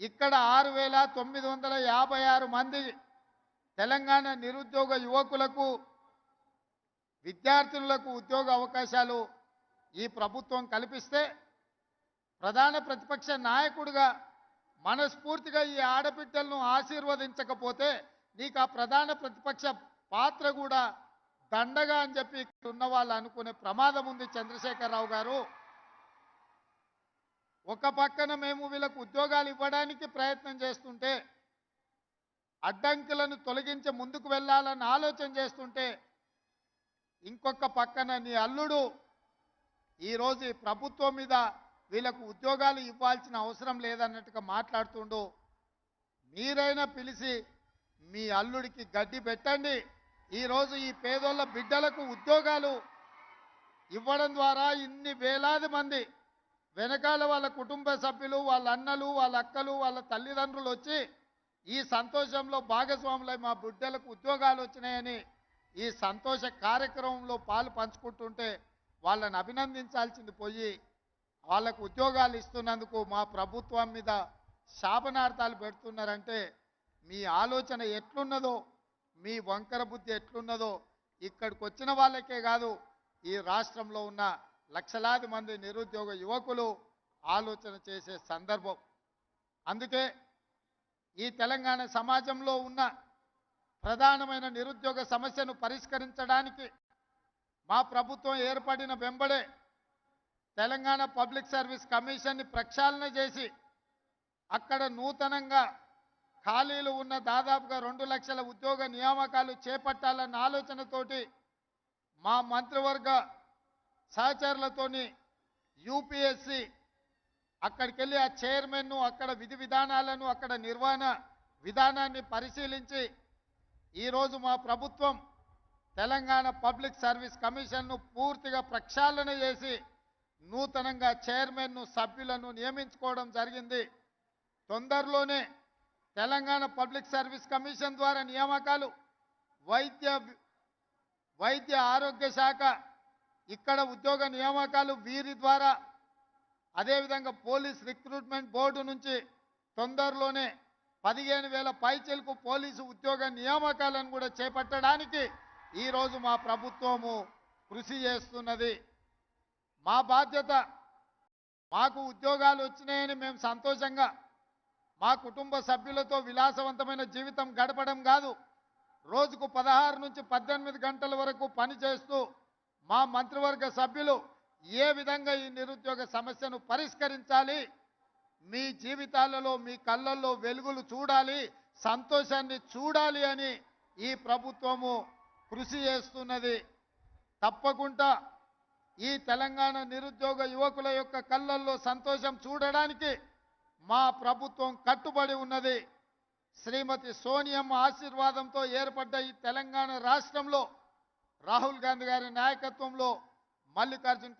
ఇక్కడ ఆరు వేల తొమ్మిది వందల యాభై ఆరు మంది తెలంగాణ నిరుద్యోగ యువకులకు విద్యార్థినులకు ఉద్యోగ అవకాశాలు ఈ ప్రభుత్వం కల్పిస్తే ప్రధాన ప్రతిపక్ష నాయకుడిగా మనస్ఫూర్తిగా ఈ ఆడబిడ్డలను ఆశీర్వదించకపోతే నీకు ఆ ప్రధాన ప్రతిపక్ష పాత్ర కూడా దండగా అని చెప్పి ఇక్కడ ఉన్న వాళ్ళు అనుకునే ప్రమాదం ఉంది చంద్రశేఖరరావు గారు. ఒక పక్కన మేము వీళ్ళకు ఉద్యోగాలు ఇవ్వడానికి ప్రయత్నం చేస్తుంటే అడ్డంకులను తొలగించి ముందుకు వెళ్ళాలని ఆలోచన చేస్తుంటే ఇంకొక పక్కన నీ అల్లుడు ఈరోజు ఈ ప్రభుత్వం మీద వీళ్ళకు ఉద్యోగాలు ఇవ్వాల్సిన అవసరం లేదన్నట్టుగా మాట్లాడుతుండు. మీరైనా పిలిచి మీ అల్లుడికి గడ్డి పెట్టండి. ఈరోజు ఈ పేదోళ్ళ బిడ్డలకు ఉద్యోగాలు ఇవ్వడం ద్వారా ఇన్ని వేలాది మంది వెనకాల వాళ్ళ కుటుంబ సభ్యులు వాళ్ళ అన్నలు వాళ్ళ అక్కలు వాళ్ళ తల్లిదండ్రులు వచ్చి ఈ సంతోషంలో భాగస్వాములై మా బిడ్డలకు ఉద్యోగాలు వచ్చినాయని ఈ సంతోష కార్యక్రమంలో పాలు పంచుకుంటుంటే వాళ్ళని అభినందించాల్సింది పోయి వాళ్ళకు ఉద్యోగాలు ఇస్తున్నందుకు మా ప్రభుత్వం మీద శాపనార్థాలు పెడుతున్నారంటే మీ ఆలోచన ఎట్లున్నదో మీ వంకర బుద్ధి ఎట్లున్నదో ఇక్కడికి వచ్చిన వాళ్ళకే కాదు ఈ రాష్ట్రంలో ఉన్న లక్షలాది మంది నిరుద్యోగ యువకులు ఆలోచన చేసే సందర్భం. అందుకే ఈ తెలంగాణ సమాజంలో ఉన్న ప్రధానమైన నిరుద్యోగ సమస్యను పరిష్కరించడానికి మా ప్రభుత్వం ఏర్పడిన వెంబడే తెలంగాణ పబ్లిక్ సర్వీస్ కమిషన్ని ప్రక్షాళన చేసి అక్కడ నూతనంగా ఖాళీలు ఉన్న దాదాపుగా రెండు లక్షల ఉద్యోగ నియామకాలు చేపట్టాలన్న ఆలోచనతోటి మా మంత్రివర్గ సహచరులతోని యూపీఎస్సి అక్కడికి వెళ్ళి ఆ చైర్మన్ను అక్కడ విధి విధానాలను అక్కడ నిర్వహణ విధానాన్ని పరిశీలించి ఈరోజు మా ప్రభుత్వం తెలంగాణ పబ్లిక్ సర్వీస్ కమిషన్ను పూర్తిగా ప్రక్షాళన చేసి నూతనంగా చైర్మన్ను సభ్యులను నియమించుకోవడం జరిగింది. తొందరలోనే తెలంగాణ పబ్లిక్ సర్వీస్ కమిషన్ ద్వారా నియామకాలు వైద్య వైద్య ఆరోగ్య శాఖ ఇక్కడ ఉద్యోగ నియామకాలు వీరి ద్వారా అదేవిధంగా పోలీస్ రిక్రూట్మెంట్ బోర్డు నుంచి తొందరలోనే పదిహేను వేల పైచలకు పోలీసు ఉద్యోగ నియామకాలను కూడా చేపట్టడానికి ఈరోజు మా ప్రభుత్వము కృషి చేస్తున్నది. మా బాధ్యత మాకు ఉద్యోగాలు వచ్చినాయని మేము సంతోషంగా మా కుటుంబ సభ్యులతో విలాసవంతమైన జీవితం గడపడం కాదు. రోజుకు పదహారు నుంచి పద్దెనిమిది గంటల వరకు పనిచేస్తూ మా మంత్రివర్గ సభ్యులు ఏ విధంగా ఈ నిరుద్యోగ సమస్యను పరిష్కరించాలి? మీ జీవితాలలో మీ కళ్ళల్లో వెలుగులు చూడాలి సంతోషాన్ని చూడాలి అని ఈ ప్రభుత్వము కృషి చేస్తున్నది. తప్పకుండా ఈ తెలంగాణ నిరుద్యోగ యువకుల యొక్క కళ్ళల్లో సంతోషం చూడడానికి మా ప్రభుత్వం కట్టుబడి ఉన్నది. శ్రీమతి సోనియమ్మ ఆశీర్వాదంతో ఏర్పడ్డ ఈ తెలంగాణ రాష్ట్రంలో రాహుల్ గాంధీ గారి నాయకత్వంలో మల్లికార్జున్